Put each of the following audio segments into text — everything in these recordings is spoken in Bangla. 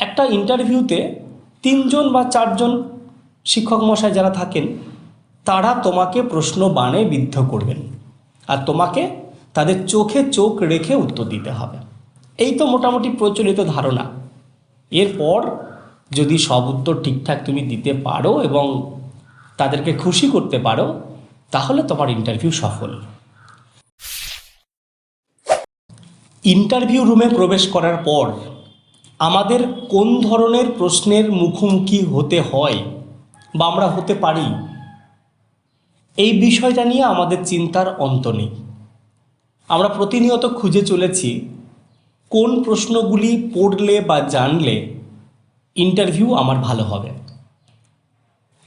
একটা ইন্টারভিউতে তিনজন বা চারজন শিক্ষক মশাই যারা থাকেন, তারা তোমাকে প্রশ্ন বানে বিদ্ধ করবেন আর তোমাকে তাদের চোখে চোখ রেখে উত্তর দিতে হবে। এই তো মোটামুটি প্রচলিত ধারণা। এরপর যদি সব উত্তর ঠিকঠাক তুমি দিতে পারো এবং তাদেরকে খুশি করতে পারো, তাহলে তোমার ইন্টারভিউ সফল। ইন্টারভিউ রুমে প্রবেশ করার পর আমাদের কোন ধরনের প্রশ্নের মুখোমুখি হতে হয় বা আমরা হতে পারি? এই বিষয়টা নিয়ে আমাদের চিন্তার অন্ত নেই। আমরা প্রতিনিয়ত খুঁজে চলেছি কোন প্রশ্নগুলি পড়লে বা জানলে ইন্টারভিউ আমার ভালো হবে।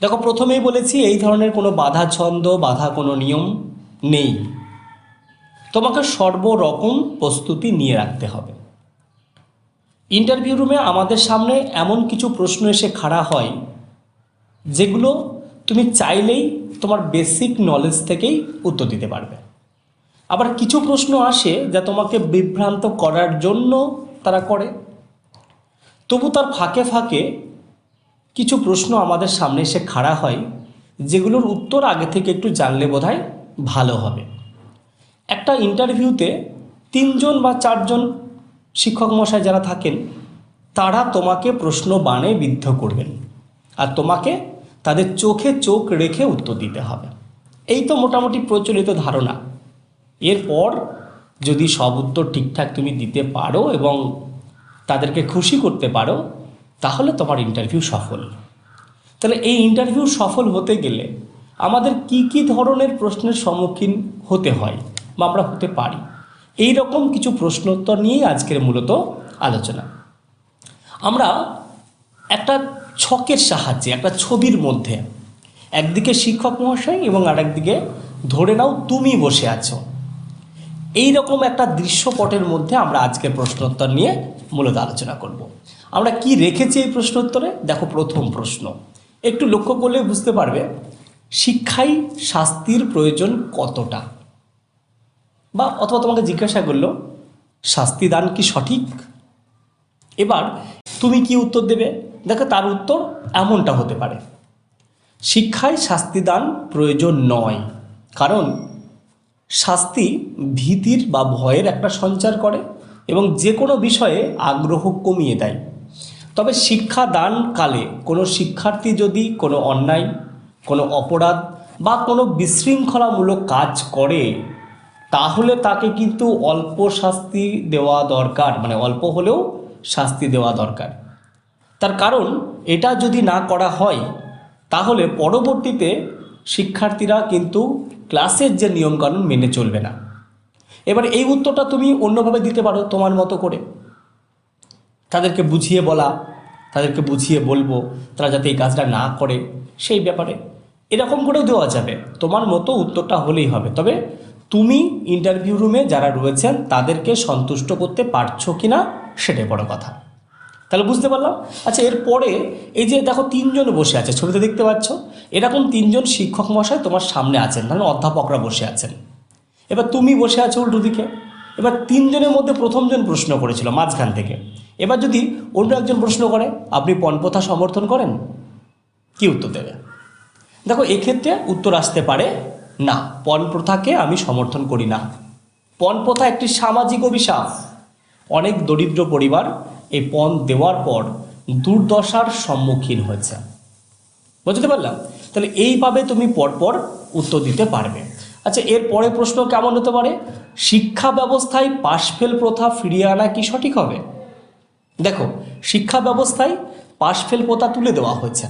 দেখো, প্রথমেই বলেছি এই ধরনের কোনো বাধা ছন্দ বাধা কোনো নিয়ম নেই। তোমাকে সর্বরকম প্রস্তুতি নিয়ে রাখতে হবে। ইন্টারভিউ রুমে আমাদের সামনে এমন কিছু প্রশ্ন এসে খাড়া হয়, যেগুলো তুমি চাইলেই তোমার বেসিক নলেজ থেকেই উত্তর দিতে পারবে। আবার কিছু প্রশ্ন আসে যা তোমাকে বিভ্রান্ত করার জন্য তারা করে। তবু তার ফাঁকে ফাঁকে কিছু প্রশ্ন আমাদের সামনে এসে খাড়া হয়, যেগুলোর উত্তর আগে থেকে একটু জানলে বোধহয় ভালো হবে। একটা ইন্টারভিউতে তিনজন বা চারজন শিক্ষক মশাই যারা থাকেন, তারা তোমাকে প্রশ্ন বানে বিদ্ধ করবেন আর তোমাকে তাদের চোখে চোখ রেখে উত্তর দিতে হবে। এই তো মোটামুটি প্রচলিত ধারণা। এরপর যদি সব উত্তর ঠিকঠাক তুমি দিতে পারো এবং তাদেরকে খুশি করতে পারো, তাহলে তোমার ইন্টারভিউ সফল। তাহলে এই ইন্টারভিউ সফল হতে গেলে আমাদের কি কি ধরনের প্রশ্নের সম্মুখীন হতে হয় বা আমরা হতে পারি? এই রকম কিছু প্রশ্নোত্তর নিয়েই আজকের মূলত আলোচনা। আমরা একটা ছকের সাহায্যে, একটা ছবির মধ্যে একদিকে শিক্ষক মহাশয় এবং আরেকদিকে ধরে নাও তুমি বসে আছো। এই রকম একটা দৃশ্যপটের মধ্যে আমরা আজকের প্রশ্নোত্তর নিয়ে মূলত আলোচনা করব। আমরা কি রেখেছি এই প্রশ্নোত্তরে? দেখো প্রথম প্রশ্ন। একটু লক্ষ্য করলে বুঝতে পারবে শিক্ষায় শাস্তির প্রয়োজন কতটা? বা অথবা তোমাকে জিজ্ঞাসা করল, শাস্তি দান কি সঠিক? এবার তুমি কি উত্তর দেবে? দেখো, তার উত্তর এমনটা হতে পারে। শিক্ষায় শাস্তি দান প্রয়োজন নয়, কারণ শাস্তি ভীতির বা ভয়ের একটা সঞ্চার করে এবং যে কোনো বিষয়ে আগ্রহ কমিয়ে দেয়। তবে শিক্ষা দান কালে কোনো শিক্ষার্থী যদি কোনো অন্যায়, কোনো অপরাধ বা কোনো বিশৃঙ্খলামূলক কাজ করে তাহলে তাকে কিন্তু অল্প শাস্তি দেওয়া দরকার মানে অল্প হলেও শাস্তি দেওয়া দরকার। তার কারণ, এটা যদি না করা হয়, তাহলে পরবর্তীতে শিক্ষার্থীরা কিন্তু ক্লাসের যে নিয়মকানুন মেনে চলবে না। এবার এই উত্তরটা তুমি অন্যভাবে দিতে পারো তোমার মতো করে। তাদেরকে বুঝিয়ে বলা, তাদেরকে বুঝিয়ে বলব, তারা যাতে এই কাজটা না করে, সেই ব্যাপারে। এরকম করেও দেওয়া যাবে। তোমার মতো উত্তরটা হলেই হবে। তবে তুমি ইন্টারভিউ রুমে যারা রয়েছেন, তাদেরকে সন্তুষ্ট করতে পারছ কি না সেটাই বড় কথা। তাহলে বুঝতে পারলাম? আচ্ছা এরপরে এই যে দেখো তিনজন বসে আছে, ছবিতে দেখতে পাচ্ছ? এরকম তিনজন শিক্ষক মশাই তোমার সামনে আছেন মানে অধ্যাপকরা বসে আছেন। এবার তুমি বসে আছো উল্টো দিকে। এবার তিনজনের মধ্যে প্রথমজন প্রশ্ন করেছিল, মাঝখান থেকে। এবার যদি অন্য একজন প্রশ্ন করে, আপনি পণপ্রথা সমর্থন করেন? কি উত্তর দেবে? দেখো, এক্ষেত্রে উত্তর আসতে পারে না পণপ্রথাকে আমি সমর্থন করি না। পণপ্রথা একটি সামাজিক অভিশাপ। অনেক দরিদ্র পরিবার এই পণ দেওয়ার পর দুর্দশার সম্মুখীন হয়েছে। বুঝতে পারলাম? তাহলে এইভাবে তুমি পরপর উত্তর দিতে পারবে। আচ্ছা এর পরে প্রশ্ন কেমন হতে পারে? শিক্ষা ব্যবস্থায় পাশফেল প্রথা ফিরিয়ে আনা কি সঠিক হবে? দেখো, শিক্ষা ব্যবস্থায় পাশফেল প্রথা তুলে দেওয়া হয়েছে।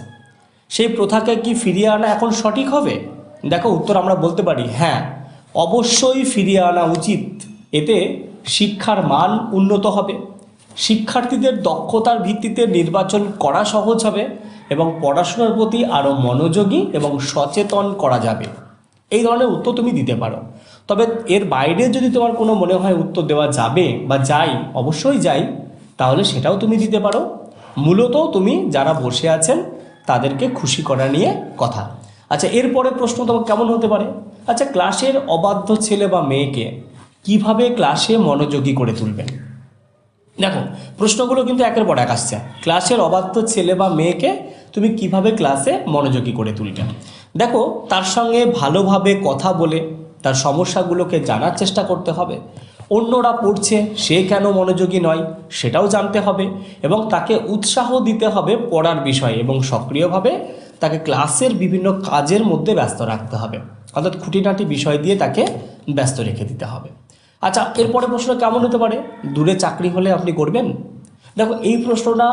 সেই প্রথাকে কি ফিরিয়ে আনা এখন সঠিক হবে? দেখো উত্তর আমরা বলতে পারি হ্যাঁ অবশ্যই ফিরিয়ে আনা উচিত। এতে শিক্ষার মান উন্নত হবে। শিক্ষার্থীদের দক্ষতার ভিত্তিতে নির্বাচন করা সহজ হবে এবং পড়াশোনার প্রতি আরও মনোযোগী এবং সচেতন করা যাবে। এই ধরনের উত্তর তুমি দিতে পারো। তবে এর বাইরে যদি তোমার কোনো মনে হয় উত্তর দেওয়া যাবে বা যাই, অবশ্যই যাই, তাহলে সেটাও তুমি দিতে পারো। মূলত তুমি যারা বসে আছেন, তাদেরকে খুশি করা নিয়ে কথা। আচ্ছা এরপরে প্রশ্ন তোমার কেমন হতে পারে? আচ্ছা ক্লাসের অবাধ্য ছেলে বা মেয়েকে কীভাবে ক্লাসে মনোযোগী করে তুলবেন? দেখো, প্রশ্নগুলো কিন্তু একের পর এক আসছে। ক্লাসের অবাধ্য ছেলে বা মেয়েকে তুমি কীভাবে ক্লাসে মনোযোগী করে তুলবে দেখো, তার সঙ্গে ভালোভাবে কথা বলে তার সমস্যাগুলোকে জানার চেষ্টা করতে হবে। অন্যরা পড়ছে, সে কেন মনোযোগী নয়, সেটাও জানতে হবে এবং তাকে উৎসাহ দিতে হবে পড়ার বিষয়ে এবং সক্রিয়ভাবে তাকে ক্লাসের বিভিন্ন কাজের মধ্যে ব্যস্ত রাখতে হবে। অর্থাৎ খুঁটিনাটি বিষয় দিয়ে তাকে ব্যস্ত রেখে দিতে হবে। আচ্ছা এরপরে প্রশ্ন কেমন হতে পারে? দূরে চাকরি হলে আপনি করবেন? দেখো, এই প্রশ্নটা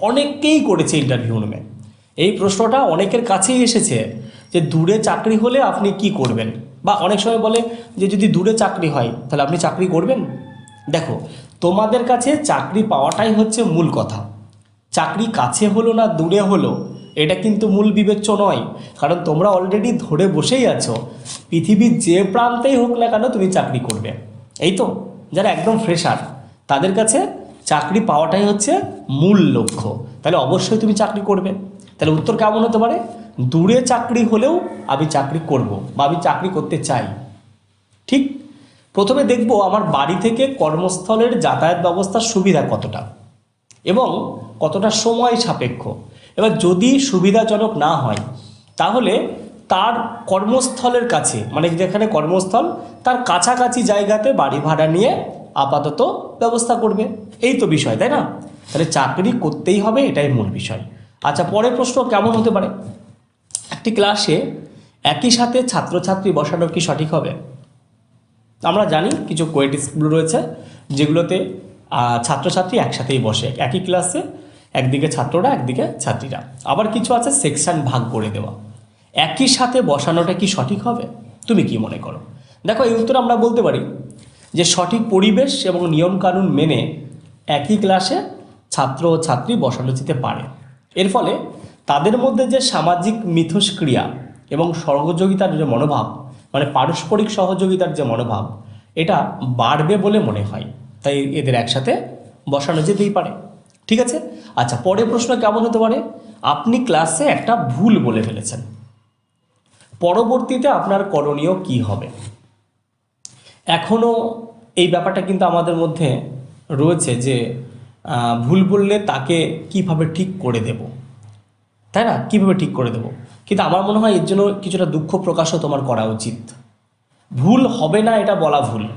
অনেককেই করেছে ইন্টারভিউ রুমে এই প্রশ্নটা অনেকের কাছেই এসেছে যে দূরে চাকরি হলে আপনি কি করবেন? বা অনেক সময় বলে যে যদি দূরে চাকরি হয়, তাহলে আপনি চাকরি করবেন? দেখো, তোমাদের কাছে চাকরি পাওয়াটাই হচ্ছে মূল কথা। চাকরি কাছে হলো না দূরে হলো? এটা কিন্তু মূল বিবেচ্য নয়। কারণ তোমরা অলরেডি ধরে বসেই আছো। পৃথিবীর যে প্রান্তেই হোক না কেন তুমি চাকরি করবে। এই তো, যারা একদম ফ্রেশার তাদের কাছে চাকরি পাওয়াটাই হচ্ছে মূল লক্ষ্য। তাহলে অবশ্যই তুমি চাকরি করবে। তাহলে উত্তর কেমন হতে পারে? দূরে চাকরি হলেও আমি চাকরি করব বা আমি চাকরি করতে চাই। ঠিক? প্রথমে দেখব আমার বাড়ি থেকে কর্মস্থলের যাতায়াত ব্যবস্থার সুবিধা কতটা এবং কতটা সময় সাপেক্ষ। এবার যদি সুবিধাজনক না হয়, তাহলে তার কর্মস্থলের কাছে মানে যেখানে কর্মস্থল, তার কাছাকাছি জায়গাতে বাড়ি ভাড়া নিয়ে আপাতত ব্যবস্থা করবে। এই তো বিষয়, তাই না? তাহলে চাকরি করতেই হবে, এটাই মূল বিষয়। আচ্ছা পরের প্রশ্ন কেমন হতে পারে? একটি ক্লাসে একই সাথে ছাত্রছাত্রী বসানো কি সঠিক হবে? আমরা জানি কিছু কোয়েট স্কুল রয়েছে, যেগুলোতে ছাত্রছাত্রী একসাথেই বসে, একই ক্লাসে একদিকে ছাত্ররা, একদিকে ছাত্রীরা। আবার কিছু আছে সেকশন ভাগ করে দেওয়া। একই সাথে বসানোটা কি সঠিক হবে? তুমি কি মনে করো? দেখো, এই উত্তর আমরা বলতে পারি যে সঠিক পরিবেশ এবং নিয়মকানুন মেনে একই ক্লাসে ছাত্র ও ছাত্রী বসানো যেতে পারে। এর ফলে তাদের মধ্যে যে সামাজিক মিথস্ক্রিয়া এবং সহযোগিতার যে মনোভাব মানে পারস্পরিক সহযোগিতার যে মনোভাব, এটা বাড়বে বলে মনে হয়। তাই এদের একসাথে বসানো যেতেই পারে। ঠিক আছে? আচ্ছা পরের প্রশ্ন কেমন হতে পারে? আপনি ক্লাসে একটা ভুল বলে ফেলেছেন। পরবর্তীতে আপনার করণীয় কি হবে? এখনও এই ব্যাপারটা কিন্তু আমাদের মধ্যে রয়েছে যে ভুল বললে তাকে কীভাবে ঠিক করে দেব? তাই না? কীভাবে ঠিক করে দেব? কিন্তু আমার মনে হয় এর জন্য কিছুটা দুঃখ প্রকাশও তোমার করা উচিত। ভুল হবে না, এটা বলা ভুল।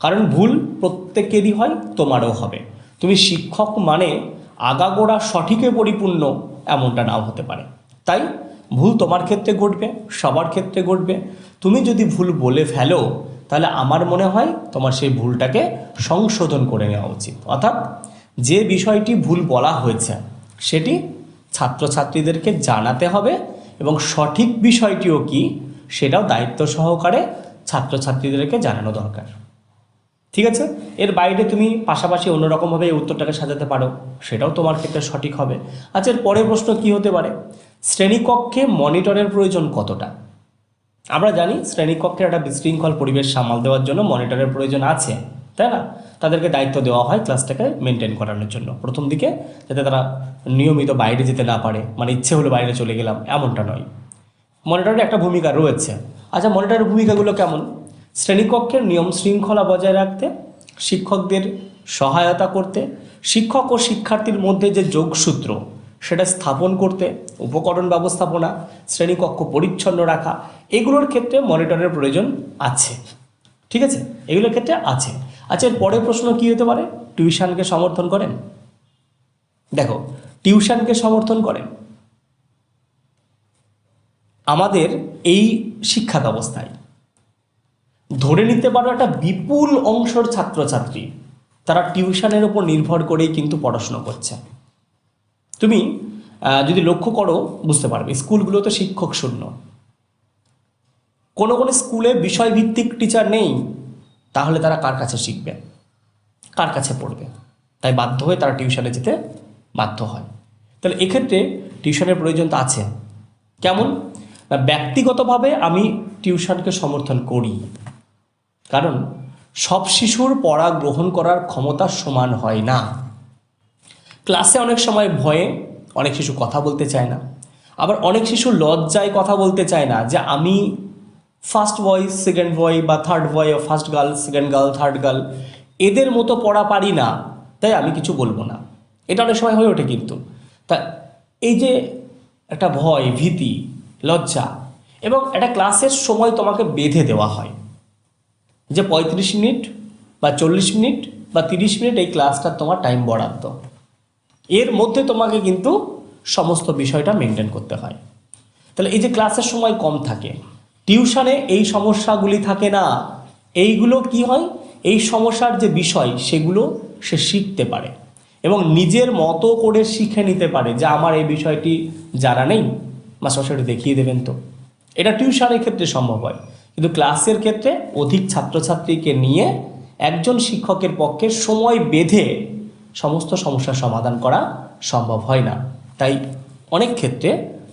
কারণ ভুল প্রত্যেকেরই হয়, তোমারও হবে। তুমি শিক্ষক মানে আগাগোড়া সঠিকে পরিপূর্ণ এমনটা নাও হতে পারে। তাই ভুল তোমার ক্ষেত্রে ঘটবে, সবার ক্ষেত্রে ঘটবে। তুমি যদি ভুল বলে ফেলো, তাহলে আমার মনে হয় তোমার সেই ভুলটাকে সংশোধন করে নেওয়া উচিত। অর্থাৎ যে বিষয়টি ভুল বলা হয়েছে, সেটি ছাত্রছাত্রীদেরকে জানাতে হবে এবং সঠিক বিষয়টিও কি, সেটাও দায়িত্ব সহকারে ছাত্রছাত্রীদেরকে জানানো দরকার। ঠিক আছে? এর বাইরে তুমি পাশাপাশি অন্যরকমভাবে এই উত্তরটাকে সাজাতে পারো। সেটাও তোমার ক্ষেত্রে সঠিক হবে। আচ্ছা এর পরের প্রশ্ন কি হতে পারে? শ্রেণীকক্ষে মনিটরের প্রয়োজন কতটা? আমরা জানি শ্রেণীকক্ষের একটা বিশৃঙ্খল পরিবেশ সামাল দেওয়ার জন্য মনিটরের প্রয়োজন আছে, তাই না? তাদেরকে দায়িত্ব দেওয়া হয় ক্লাসটাকে মেনটেন করানোর জন্য। প্রথম দিকে যাতে তারা নিয়মিত বাইরে যেতে না পারে মানে ইচ্ছে হলো বাইরে চলে গেলাম, এমনটা নয়। মনিটরের একটা ভূমিকা রয়েছে। আচ্ছা মনিটরের ভূমিকাগুলো কেমন? শ্রেণীকক্ষের নিয়ম শৃঙ্খলা বজায় রাখতে, শিক্ষকদের সহায়তা করতে, শিক্ষক ও শিক্ষার্থীর মধ্যে যে যোগসূত্র, সেটা স্থাপন করতে, উপকরণ ব্যবস্থাপনা, শ্রেণীকক্ষ পরিচ্ছন্ন রাখা, এগুলোর ক্ষেত্রে মনিটরের প্রয়োজন আছে। ঠিক আছে? এগুলোর ক্ষেত্রে আছে। আচ্ছা এর পরের প্রশ্ন কী হতে পারে? টিউশনকে সমর্থন করেন? দেখো, টিউশনকে সমর্থন করেন। আমাদের এই শিক্ষা ব্যবস্থায় ধরে নিতে পারো একটা বিপুল অংশর ছাত্রছাত্রী, তারা টিউশনের উপর নির্ভর করেই কিন্তু পড়াশুনো করছে। তুমি যদি লক্ষ্য করো, বুঝতে পারবে, স্কুলগুলো তো শিক্ষক শূন্য। কোনো কোনো স্কুলে বিষয়ভিত্তিক টিচার নেই, তাহলে তারা কার কাছে শিখবে? কার কাছে পড়বে? তাই বাধ্য হয়ে তারা টিউশনে যেতে বাধ্য হয়। তাহলে এক্ষেত্রে টিউশনের প্রয়োজন তো আছে। কেমন? ব্যক্তিগতভাবে আমি টিউশনকে সমর্থন করি। কারণ সব শিশুর পড়া গ্রহণ করার ক্ষমতা সমান হয় না। ক্লাসে অনেক সময় ভয়ে অনেক শিশু কথা বলতে চায় না। আবার অনেক শিশু লজ্জায় কথা বলতে চায় না যে আমি ফার্স্ট বয় সেকেন্ড বয় বা third boy first girl second girl third girl এদের মতো পড়া পারি না, তাই আমি কিছু বলব না। এটা অনেক সময় হয়ে ওঠে কিন্তু। তা এই যে একটা ভয়, ভীতি, লজ্জা এবং একটা ক্লাসের সময় তোমাকে বেঁধে দেওয়া হয়। যে পঁয়ত্রিশ মিনিট বা চল্লিশ মিনিট বা তিরিশ মিনিট এই ক্লাসটা তোমার টাইম বরাদ্দ। এর মধ্যে তোমাকে কিন্তু সমস্ত বিষয়টা মেনটেন করতে হয়। তাহলে এই যে ক্লাসের সময় কম থাকে টিউশনে এই সমস্যাগুলি থাকে না, এইগুলো কি হয়? এই সমস্যার যে বিষয়, সেগুলো সে শিখতে পারে এবং নিজের মতো করে শিখে নিতে পারে যে আমার এই বিষয়টি জানা নেই মাস্টারমশাইটি দেখিয়ে দেবেন তো। এটা টিউশনের ক্ষেত্রে সম্ভব হয়। কিন্তু ক্লাসের ক্ষেত্রে অধিক ছাত্রছাত্রীকে নিয়ে একজন শিক্ষকের পক্ষে সময় বেঁধে সমস্ত সমস্যার সমাধান করা সম্ভব হয় না। তাই অনেক ক্ষেত্রে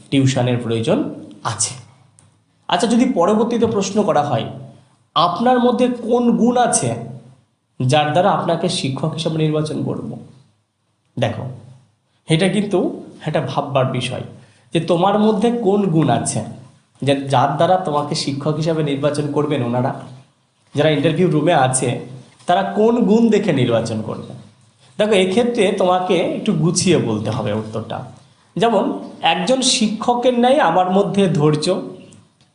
টিউশনের প্রয়োজন আছে। আচ্ছা যদি পরবর্তীতে প্রশ্ন করা হয়, আপনার মধ্যে কোন গুণ আছে যার দ্বারা আপনাকে শিক্ষক হিসাবে নির্বাচন করব? দেখো, এটা কিন্তু একটা ভাববার বিষয় যে তোমার মধ্যে কোন গুণ আছে? যার দ্বারা তোমাকে শিক্ষক হিসাবে নির্বাচন করবেন ওনারা, যারা ইন্টারভিউ রুমে আছে, তারা কোন গুণ দেখে নির্বাচন করবে? দেখো, এক্ষেত্রে তোমাকে একটু গুছিয়ে বলতে হবে উত্তরটা। যেমন, একজন শিক্ষকের ন্যায় আমার মধ্যে ধৈর্য,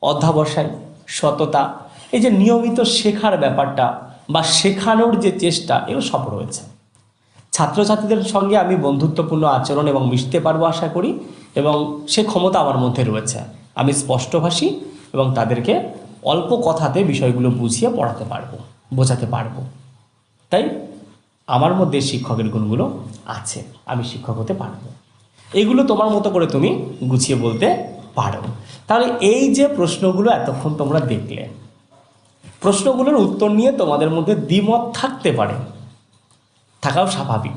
অধ্যাবসায়, সততা, এই যে নিয়মিত শেখার ব্যাপারটা বা শেখানোর যে চেষ্টা, এও সব রয়েছে। ছাত্রছাত্রীদের সঙ্গে আমি বন্ধুত্বপূর্ণ আচরণ এবং মিশতে পারব আশা করি, এবং সে ক্ষমতা আমার মধ্যে রয়েছে। আমি স্পষ্টভাষী এবং তাদেরকে অল্প কথাতে বিষয়গুলো বুঝিয়ে পড়াতে পারব, বোঝাতে পারব। তাই আমার মধ্যে শিক্ষকের গুণগুলো আছে, আমি শিক্ষক হতে পারব। এগুলো তোমার মতো করে তুমি গুছিয়ে বলতে পারো। তাহলে এই যে প্রশ্নগুলো এতক্ষণ তোমরা দেখলে, প্রশ্নগুলোর উত্তর নিয়ে তোমাদের মধ্যে দ্বিমত থাকতে পারে। থাকাও স্বাভাবিক।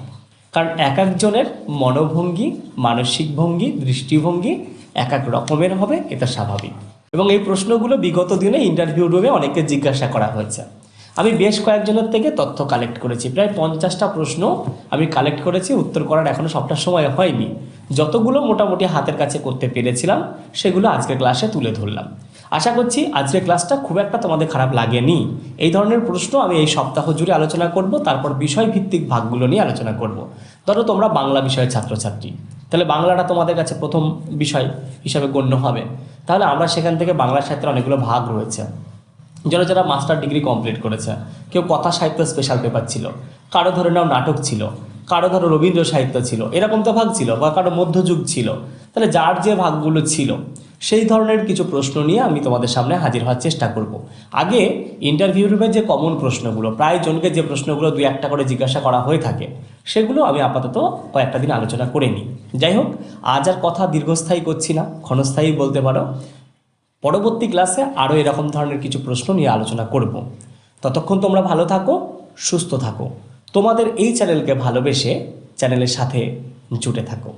কারণ এক একজনের মনোভঙ্গি, মানসিক ভঙ্গি, দৃষ্টিভঙ্গি এক এক রকমের হবে, এটা স্বাভাবিক। এবং এই প্রশ্নগুলো বিগত দিনে ইন্টারভিউ রুমে অনেকে জিজ্ঞাসা করা হয়েছে। আমি বেশ কয়েকজনের থেকে তথ্য কালেক্ট করেছি। প্রায় পঞ্চাশটা প্রশ্ন আমি কালেক্ট করেছি, উত্তর করার এখনও সবটা সময় হয়নি। যতগুলো মোটামুটি হাতের কাছে করতে পেরেছিলাম, সেগুলো আজকের ক্লাসে তুলে ধরলাম। আশা করছি আজকের ক্লাসটা খুব একটা তোমাদের খারাপ লাগেনি। এই ধরনের প্রশ্ন আমি এই সপ্তাহ জুড়ে আলোচনা করব, তারপর বিষয়ভিত্তিক ভাগগুলো নিয়ে আলোচনা করব। ধরো তোমরা বাংলা বিষয়ের ছাত্রছাত্রী। তাহলে বাংলাটা তোমাদের কাছে প্রথম বিষয় হিসাবে গণ্য হবে। তাহলে আমরা সেখান থেকে বাংলা সাহিত্যের অনেকগুলো ভাগ রয়েছে। যারা যারা মাস্টার ডিগ্রি কমপ্লিট করেছে, কেউ কথা সাহিত্য স্পেশাল পেপার ছিল, কারও ধরে নাও নাটক ছিল কারও ধরো রবীন্দ্র সাহিত্য ছিল। এরকম তো ভাগ ছিল বা কারও মধ্যযুগ ছিল। তাহলে যার যে ভাগগুলো ছিল, সেই ধরনের কিছু প্রশ্ন নিয়ে আমি তোমাদের সামনে হাজির হওয়ার চেষ্টা করব। আগে ইন্টারভিউ রুমে যে কমন প্রশ্নগুলো, প্রায় জনকে যে প্রশ্নগুলো দুই একটা করে জিজ্ঞাসা করা হয়ে থাকে, সেগুলো আমি আপাতত কয়েকটা দিন আলোচনা করে নিই। যাই হোক, আজ আর কথা দীর্ঘস্থায়ী করছি না, ক্ষণস্থায়ী বলতে পারো। পরবর্তী ক্লাসে আরও এরকম ধরনের কিছু প্রশ্ন নিয়ে আলোচনা করব। ততক্ষণ তোমরা ভালো থাকো, সুস্থ থাকো। তোমাদের এই চ্যানেলকে ভালোবেসে চ্যানেলের সাথে জুটে থাকো।